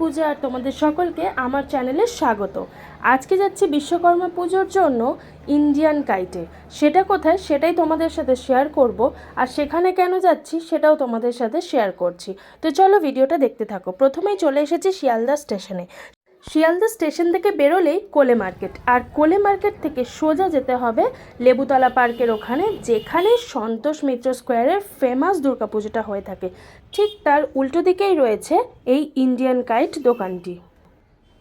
পূজা আর তোমাদের সকলকে আমার চ্যানেলে স্বাগত। আজকে যাচ্ছি বিশ্বকর্মা পুজোর জন্য ইন্ডিয়ান কাইটে। সেটা কোথায় সেটাই তোমাদের সাথে শেয়ার করব আর সেখানে কেন যাচ্ছি সেটাও তোমাদের সাথে শেয়ার করছি। তো চলো ভিডিওটা দেখতে থাকো। প্রথমেই চলে এসেছি শিয়ালদা স্টেশনে। শিয়ালদা স্টেশন থেকে বেরোলেই কোলে মার্কেট। আর কোলে মার্কেট থেকে সোজা যেতে হবে লেবুতলা পার্কের ওখানে, যেখানে সন্তোষ মিত্র স্কোয়ারের ফেমাস দুর্গাপুজোটা হয়ে থাকে। ঠিক তার উল্টো দিকেই রয়েছে এই ইন্ডিয়ান কাইট দোকানটি।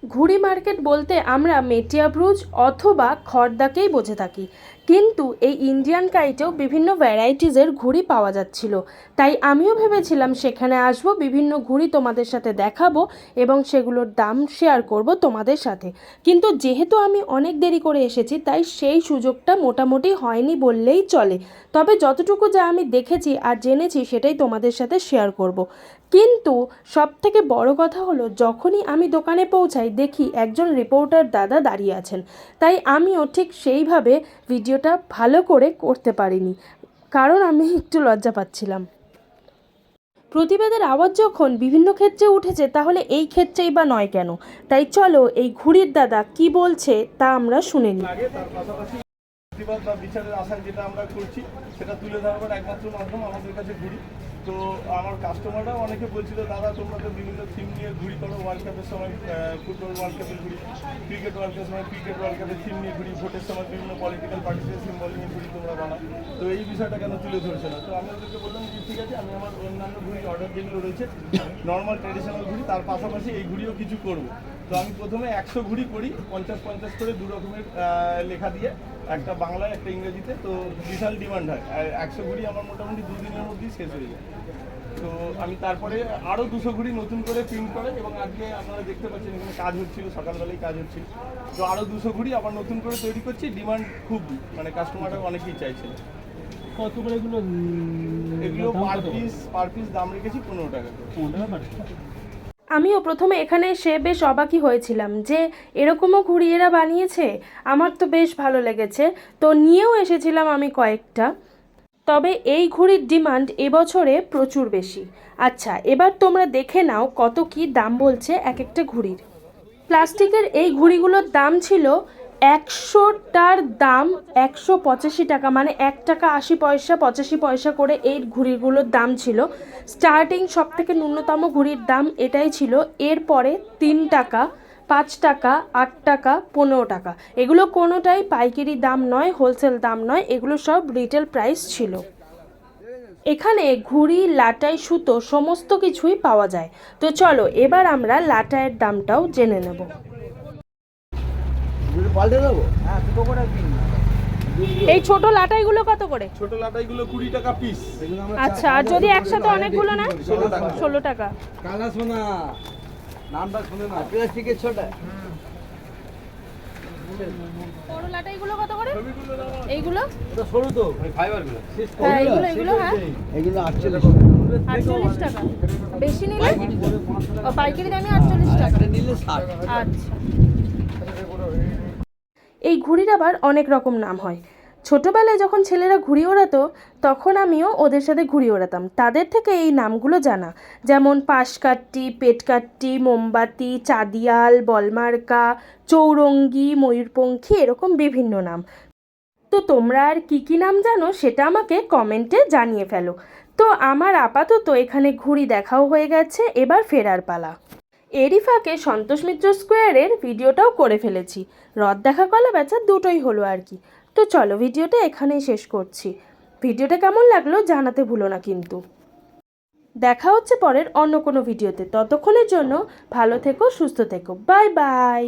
ঘুড়ি মার্কেট বলতে আমরা মেটিয়া ব্রুজ অথবা খর্দাকেই বোঝে থাকি। কিন্তু এই ইন্ডিয়ান কাইটেও বিভিন্ন ভ্যারাইটিসের ঘুড়ি পাওয়া যাচ্ছিল। তাই আমিও ভেবেছিলাম সেখানে আসব, বিভিন্ন ঘুড়ি তোমাদের সাথে দেখাবো এবং সেগুলোর দাম শেয়ার করব তোমাদের সাথে। কিন্তু যেহেতু আমি অনেক দেরি করে এসেছি, তাই সেই সুযোগটা মোটামুটি হয়নি বললেই চলে। তবে যতটুকু যা আমি দেখেছি আর জেনেছি সেটাই তোমাদের সাথে শেয়ার করব। কিন্তু সব থেকে বড় কথা হলো, যখনই আমি দোকানে পৌঁছাই, দেখি একজন রিপোর্টার দাদা দাঁড়িয়ে আছেন। তাই আমিও ঠিক সেইভাবে ভিডিওটা ভালো করে করতে পারিনি, কারণ আমি একটু লজ্জা পাচ্ছিলাম। প্রতিবাদের আওয়াজ যখন বিভিন্ন ক্ষেত্রে উঠেছে, তাহলে এই ক্ষেত্রেই বা নয় কেন? তাই চলো, এই ঘুড়ির দাদা কি বলছে তা আমরা শুনে নিই। প্রতিবাদ বা বিচারের আশায় যেটা আমরা করছি, সেটা তুলে ধরবার একমাত্র মাধ্যম আমাদের কাছে ঘুড়ি। তো আমার কাস্টমাররাও অনেকে বলছিল, দাদা, তোমরা তো বিভিন্ন থিম নিয়ে ঘুরি করো ওয়ার্ল্ড কাপের সময় ফুটবল ওয়ার্ল্ড কাপের ঘুরি ক্রিকেট ওয়ার্ল্ড কাপের সময় ক্রিকেট ওয়ার্ল্ড কাপের থিম নিয়ে ঘুরি, ভোটের সময় বিভিন্ন পলিটিক্যাল পার্টিদের সিম্বল নিয়ে ঘুরি তোমরা বানাও। তো এই বিষয়টা কেন তুলে ধরছে না? তো আমি ওদেরকে বললাম যে, ঠিক আছে, আমি আমার অন্যান্য ঘুড়ি অর্ডার যেগুলো রয়েছে নর্মাল ট্র্যাডিশনাল ঘুড়ি তার পাশাপাশি এই ঘুড়িও কিছু করব। তো আমি প্রথমে একশো ঘুড়ি করি পঞ্চাশ পঞ্চাশ করে দু রকমের লেখা দিয়ে একটা বাংলায় একটা ইংরেজিতে তো বিশাল ডিমান্ড হয়। আর একশো ঘুড়ি আমার মোটামুটি দুদিনের মধ্যেই শেষ হয়ে যায়। তো আমি তারপরে আরও দুশো ঘুড়ি নতুন করে প্রিন্ট করে এবং আজকে আপনারা দেখতে পাচ্ছেন এখানে কাজ হচ্ছিল সকালবেলায় কাজ হচ্ছিল। তো আরও দুশো ঘুড়ি আবার নতুন করে তৈরি করছি ডিমান্ড খুব মানে কাস্টমাররা অনেকেই চাইছে। কত করে এগুলো এগুলো পার পিস পার পিস দাম রেখেছি পনেরো টাকা পনেরো টাকা? আমিও প্রথমে এখানে এসে বেশ অবাকই হয়েছিলাম যে এরকমও ঘুরিয়েরা বানিয়েছে। আমার তো বেশ ভালো লেগেছে। তো নিয়েও এসেছিলাম আমি কয়েকটা। তবে এই ঘুড়ির ডিমান্ড এবছরে প্রচুর বেশি। আচ্ছা এবার তোমরা দেখে নাও কত কি দাম বলছে এক একটা ঘুড়ির। প্লাস্টিকের এই ঘুড়িগুলোর দাম ছিল একশোটার দাম একশো পঁচাশি টাকা মানে এক টাকা আশি পয়সা, পঁচাশি পয়সা করে এই ঘুড়িগুলোর দাম ছিল। স্টার্টিং সব থেকে ন্যূনতম ঘুড়ির দাম এটাই ছিল। এরপরে তিন টাকা, পাঁচ টাকা, আট টাকা, পনেরো টাকা। এগুলো কোনোটাই পাইকারি দাম নয়, হোলসেল দাম নয়, এগুলো সব রিটেল প্রাইস ছিল। এখানে ঘুড়ি, লাটাই, সুতো সমস্ত কিছুই পাওয়া যায়। তো চলো, এবার আমরা লাটাইয়ের দামটাও জেনে নেব। পাল্টে দেবো? এই ছোট লাটাইগুলো কত করে? ছোট লাটাইগুলো কুড়ি টাকা পিস আচ্ছা আর যদি একসাথে অনেকগুলো না ষোলো টাকা। কালা সোনা। নামটা শুনে না প্লাস্টিকের ছোটা বড় লাটাইগুলো কত করে? এইগুলো? ওটা সরু তো। ফাইবারগুলো হ্যাঁ এইগুলো হ্যাঁ। আটচল্লিশ আটচল্লিশ টাকা। বেশি নিলে? ও পাইকারি দামে আটচল্লিশ টাকা। নিলে ষাট। আচ্ছা। এই ঘুড়ির আবার অনেক রকম নাম হয়। ছোটোবেলায় যখন ছেলেরা ঘুড়ি ওড়াতো, তখন আমিও ওদের সাথে ঘুড়ি ওড়াতাম। তাদের থেকে এই নামগুলো জানা। যেমন পাশকাট্টি, পেটকাট্টি, মোমবাতি, চাঁদিয়াল, বলমার্কা, চৌরঙ্গি, ময়ূরপঙ্খী এরকম বিভিন্ন নাম। তো তোমরা আর কী কী নাম জানো সেটা আমাকে কমেন্টে জানিয়ে ফেলো। তো আমার আপাতত এখানে ঘুড়ি দেখাও হয়ে গেছে, এবার ফেরার পালা। এরই ফাঁকে সন্তোষ মিত্র স্কোয়ারের ভিডিওটাও করে ফেলেছি। রদ দেখা কলা বেচা দুটোই হলো আর কি। তো চলো ভিডিওটা এখানেই শেষ করছি। ভিডিওটা কেমন লাগল জানাতে ভুলো না কিন্তু। দেখা হচ্ছে পরের অন্য কোনো ভিডিওতে। ততক্ষণের জন্য ভালো থেকো, সুস্থ থেকো। Bye bye.